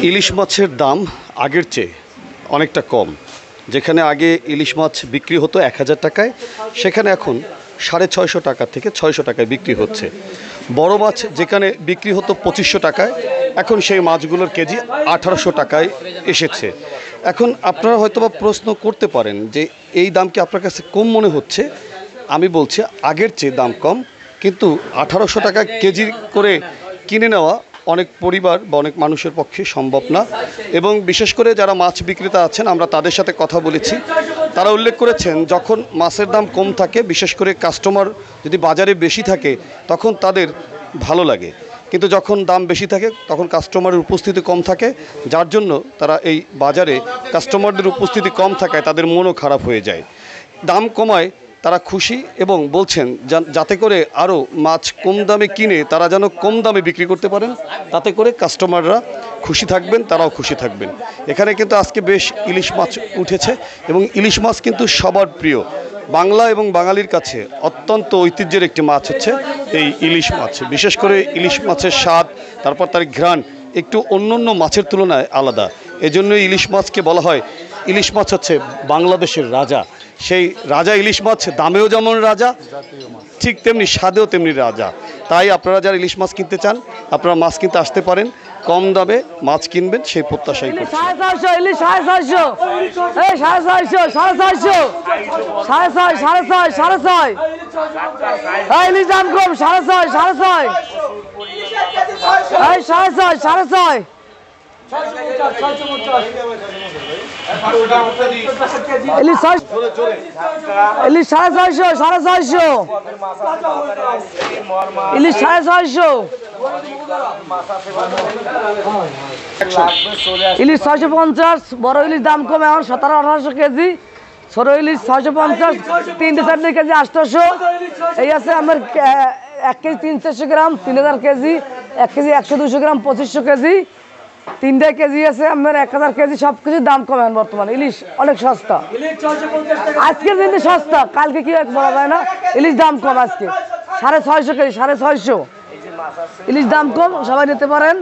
ইলিশ মাছের দাম আগের চেয়ে অনেকটা কম। যেখানে আগে ইলিশ মাছ বিক্রি হতো এক হাজার টাকায়, সেখানে এখন সাড়ে ছয়শো টাকা থেকে ছয়শো টাকায় বিক্রি হচ্ছে। বড় মাছ যেখানে বিক্রি হতো পঁচিশশো টাকায়, এখন সেই মাছগুলোর কেজি আঠারোশো টাকায় এসেছে। এখন আপনারা হয়তো বা প্রশ্ন করতে পারেন যে এই দাম কি আপনার কাছে কম মনে হচ্ছে? আমি বলছি আগের চেয়ে দাম কম, কিন্তু আঠারোশো টাকা কেজি করে কিনে নেওয়া অনেক পরিবার বা অনেক মানুষের পক্ষে সম্ভব না। এবং বিশেষ করে যারা মাছ বিক্রেতা আছেন, আমরা তাদের সাথে কথা বলেছি। তারা উল্লেখ করেছেন, যখন মাছের দাম কম থাকে, বিশেষ করে কাস্টমার যদি বাজারে বেশি থাকে, তখন তাদের ভালো লাগে। কিন্তু যখন দাম বেশি থাকে, তখন কাস্টমারের উপস্থিতি কম থাকে। যার জন্য তারা এই বাজারে কাস্টমারদের উপস্থিতি কম থাকায় তাদের মনও খারাপ হয়ে যায়। দাম কমায় তারা খুশি এবং বলছেন যাতে করে আরও মাছ কম দামে কিনে তারা যেন কম দামে বিক্রি করতে পারেন, তাতে করে কাস্টমাররা খুশি থাকবেন, তারাও খুশি থাকবেন। এখানে কিন্তু আজকে বেশ ইলিশ মাছ উঠেছে এবং ইলিশ মাছ কিন্তু সবার প্রিয়। বাংলা এবং বাঙালির কাছে অত্যন্ত ঐতিহ্যের একটি মাছ হচ্ছে এই ইলিশ মাছ। বিশেষ করে ইলিশ মাছের স্বাদ, তারপর তার ঘ্রাণ একটু অন্য অন্য মাছের তুলনায় আলাদা। এজন্য ইলিশ মাছকে বলা হয়, ইলিশ মাছ হচ্ছে বাংলাদেশের রাজা। সেই রাজা ইলিশ মাছ দামেও যেমন রাজা ঠিক তেমনি স্বাদেও তেমনি রাজা। তাই আপনারা যারা ইলিশ মাছ কিনতে চান আপনারা মাছ কিনতে আসতে পারেন। কম দামে মাছ কিনবেন সেই প্রত্যাশাই করছি। সাড়ে চারশো ইলিশ সাড়ে চারশো এই সাড়ে চারশো সাড়ে চারশো সাড়ে ছয় সাড়ে ছয় সাড়ে ছয়। এই ইলিশ দাম কম সাড়ে ছয় সাড়ে ছয়। এই সাড়ে ছয় সাড়ে ছয়। ইলিশ ছয় ইলিশ সাড়ে ছয়শো সাড়ে ছয়শো। ইলিশ সাড়ে ছয়শো। ইলিশ ছয়শো পঞ্চাশ বড় ইলিশ দাম কম এখন সতেরো আঠারোশো কেজি। ছোট ইলিশ ছয়শো পঞ্চাশ তিনটে চারটে কেজি আটশোশো। এই আছে আমার এক কেজি তিন চারশো গ্রাম তিন হাজার কেজি। এক কেজি একশো দুশো গ্রাম পঁচিশশো কেজি। তিনটে কেজি আছে, আপনার এক হাজার কেজি সব কিছুর দাম কমেন বর্তমানে। ইলিশ অনেক সস্তা। আজকের দিনে সস্তা, কালকে কি বলা যায় না? ইলিশ দাম কম আজকে। সাড়ে ছয়শো কেজি, সাড়ে ছয়শো। ইলিশ দাম কম, সবাই নিতে পারেন।